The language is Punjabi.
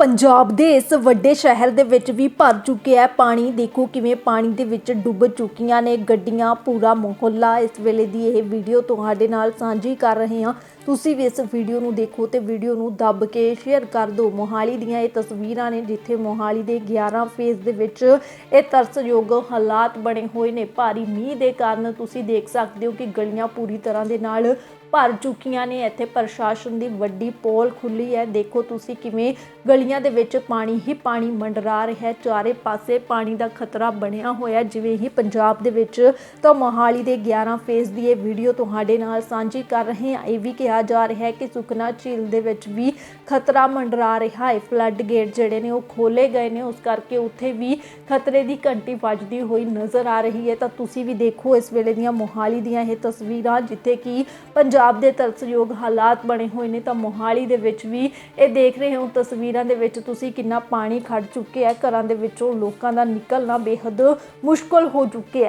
ਪੰਜਾਬ ਦੇ ਇਸ ਵੱਡੇ ਸ਼ਹਿਰ ਦੇ ਵਿੱਚ ਵੀ ਭਰ ਚੁੱਕਿਆ ਹੈ ਪਾਣੀ। ਦੇਖੋ ਕਿਵੇਂ ਪਾਣੀ ਦੇ ਵਿੱਚ ਡੁੱਬ ਚੁੱਕੀਆਂ ਨੇ, ਗੱਡੀਆਂ, ਪੂਰਾ ਮੁਹੱਲਾ। ਇਸ ਵੇਲੇ ਦੀ ਇਹ ਵੀਡੀਓ ਤੁਹਾਡੇ ਨਾਲ ਸਾਂਝੀ ਕਰ ਰਹੇ ਹਾਂ। ਤੁਸੀਂ ਵੀ ਇਸ ਵੀਡੀਓ ਨੂੰ ਦੇਖੋ ਤੇ ਵੀਡੀਓ ਨੂੰ ਦੱਬ ਕੇ ਸ਼ੇਅਰ ਕਰ ਦਿਓ। ਮੋਹਾਲੀ ਦੀਆਂ ਇਹ ਤਸਵੀਰਾਂ ਨੇ ਜਿੱਥੇ ਮੋਹਾਲੀ ਦੇ 11 ਫੇਜ਼ ਦੇ ਵਿੱਚ ਇਹ ਤਰਸਯੋਗ ਹਾਲਾਤ ਬਣੇ ਹੋਏ ਨੇ। ਭਾਰੀ ਮੀਂਹ ਦੇ ਕਾਰਨ ਤੁਸੀਂ ਦੇਖ ਸਕਦੇ ਹੋ ਕਿ ਗਲੀਆਂ ਪੂਰੀ ਤਰ੍ਹਾਂ ਦੇ ਨਾਲ ਭਰ ਚੁੱਕੀਆਂ ਨੇ। ਇੱਥੇ ਪ੍ਰਸ਼ਾਸਨ ਦੀ ਵੱਡੀ ਪੋਲ ਖੁੱਲੀ ਹੈ। ਦੇਖੋ ਤੁਸੀਂ ਕਿਵੇਂ ਗਲੀਆਂ ਦੇ ਵਿੱਚ ਪਾਣੀ ਹੀ ਪਾਣੀ ਮੰਡਰਾ ਰਿਹਾ ਹੈ। ਚਾਰੇ ਪਾਸੇ ਪਾਣੀ ਦਾ ਖਤਰਾ ਬਣਿਆ ਹੋਇਆ ਜਿਵੇਂ ਹੀ ਪੰਜਾਬ ਦੇ ਵਿੱਚ ਤਾਂ ਮੋਹਾਲੀ ਦੇ 11 ਫੇਜ਼ ਦੀ ਇਹ ਵੀਡੀਓ ਤੁਹਾਡੇ ਨਾਲ ਸਾਂਝੀ ਕਰ ਰਹੇ ਹਾਂ। ਇਹ ਵੀ ਕਿਹਾ ਜਾ ਰਿਹਾ ਹੈ ਕਿ ਸੁਖਨਾ ਝੀਲ ਦੇ ਵਿੱਚ ਵੀ ਖਤਰਾ ਮੰਡਰਾ ਰਿਹਾ ਹੈ। ਫਲੱਡ ਗੇਟ ਜਿਹੜੇ ਨੇ ਉਹ ਖੋਲੇ ਗਏ ਨੇ। ਉਸ ਕਰਕੇ ਉੱਥੇ ਵੀ ਖਤਰੇ ਦੀ ਘੰਟੀ ਵੱਜਦੀ ਹੋਈ ਨਜ਼ਰ ਆ ਰਹੀ ਹੈ। ਤਾਂ ਤੁਸੀਂ ਵੀ ਦੇਖੋ ਇਸ ਵੇਲੇ ਦੀਆਂ ਮੋਹਾਲੀ ਦੀਆਂ ਇਹ ਤਸਵੀਰਾਂ, ਜਿੱਥੇ ਕਿ ਪੰਜਾਬ ਦੇ ਤਰਸਯੋਗ ਹਾਲਾਤ ਬਣੇ ਹੋਏ ਨੇ। ਤਾਂ ਮੋਹਾਲੀ ਦੇ ਵਿੱਚ ਵੀ ਇਹ ਦੇਖ ਰਹੇ ਹੋ, ਤਸਵੀਰਾਂ ਦੇ ਵਿੱਚ ਤੁਸੀਂ ਕਿੰਨਾ ਪਾਣੀ ਖੜ ਚੁੱਕਿਆ ਹੈ। ਘਰਾਂ ਦੇ ਵਿੱਚੋਂ ਲੋਕਾਂ ਦਾ ਨਿਕਲਣਾ ਬੇਹੱਦ ਮੁਸ਼ਕਲ ਹੋ ਚੁੱਕਿਆ ਹੈ।